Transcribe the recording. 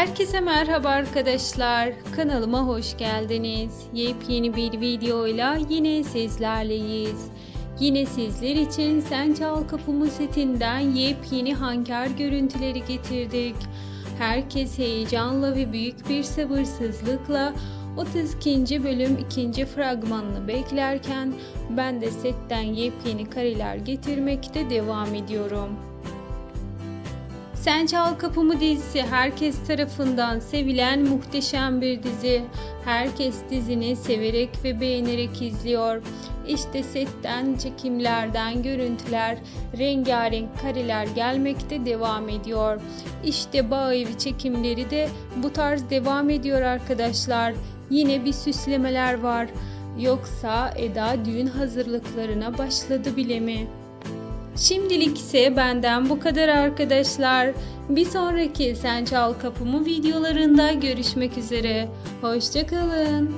Herkese merhaba arkadaşlar. Kanalıma hoş geldiniz. Yepyeni bir videoyla yine sizlerleyiz. Yine sizler için Sen Kapımı setinden yepyeni hanker görüntüleri getirdik. Herkes heyecanla ve büyük bir sabırsızlıkla 32. bölüm 2. fragmanını beklerken ben de setten yepyeni kareler getirmekte devam ediyorum. Sen Çal Kapımı dizisi herkes tarafından sevilen muhteşem bir dizi. Herkes dizini severek ve beğenerek izliyor. İşte setten çekimlerden görüntüler, rengarenk kareler gelmekte devam ediyor. İşte bağ evi çekimleri de bu tarz devam ediyor arkadaşlar. Yine bir süslemeler var. Yoksa Eda düğün hazırlıklarına başladı bile mi? Şimdilik ise benden bu kadar arkadaşlar. Bir sonraki Sen Çal Kapımı videolarında görüşmek üzere. Hoşçakalın.